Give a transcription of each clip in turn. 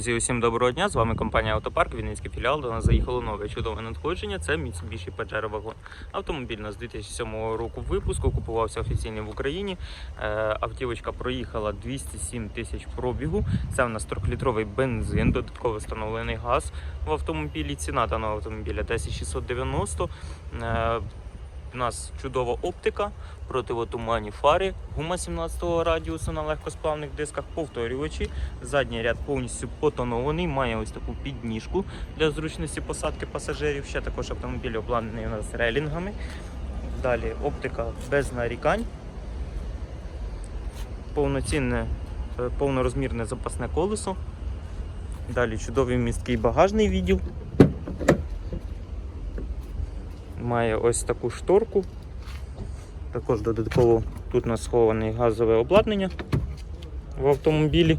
Друзі, усім доброго дня! З вами компанія Автопарк, Вінницький філіал. До нас заїхало нове чудове надходження. Це Mitsubishi Pajero Wagon. Автомобіль у нас з 2007 року випуску, купувався офіційно в Україні. Е, Автівочка проїхала 207 тисяч пробігу. Це у нас 3-літровий бензин, додатково встановлений газ в автомобілі. Ціна даного автомобіля 10690. У нас чудова оптика, противотуманні фари, гума 17 радіусу на легкосплавних дисках, повторювачі. Задній ряд повністю потонований, має ось таку підніжку для зручності посадки пасажирів. Ще також автомобіль обладнаний у нас релінгами. Далі оптика без нарікань. Повноцінне, е, повнорозмірне запасне колесо. Далі чудовий місткий багажний відділ. Має ось таку шторку. Також додатково тут у нас сховане газове обладнання в автомобілі.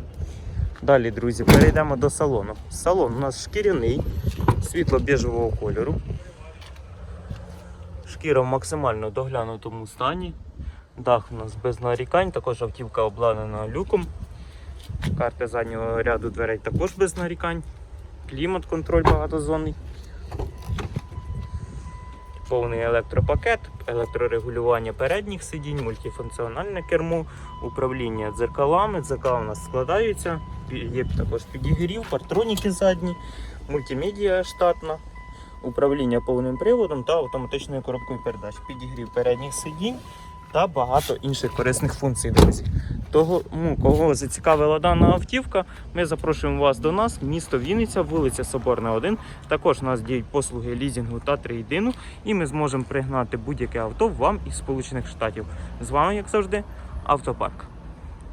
Далі, друзі, перейдемо до салону. Салон у нас шкіряний, світло-біжевого кольору. Шкіра в максимально доглянутому стані. Дах у нас без нарікань, також автівка обладнана люком. Карти заднього ряду дверей також без нарікань. Клімат контроль багатозонний. Повний електропакет, електрорегулювання передніх сидінь, мультифункціональне кермо, управління дзеркалами. Дзеркала у нас складаються. Є також підігрів, партроніки задні, мультимедіа штатна, управління повним приводом та автоматичною коробкою передач, підігрів передніх сидінь та багато інших корисних функцій. Того, ну, кого зацікавила дана автівка, ми запрошуємо вас до нас, місто Вінниця, вулиця Соборна 1. Також у нас діють послуги лізінгу та трейдину, і ми зможемо пригнати будь-яке авто вам із Сполучених Штатів. З вами, як завжди, автопарк.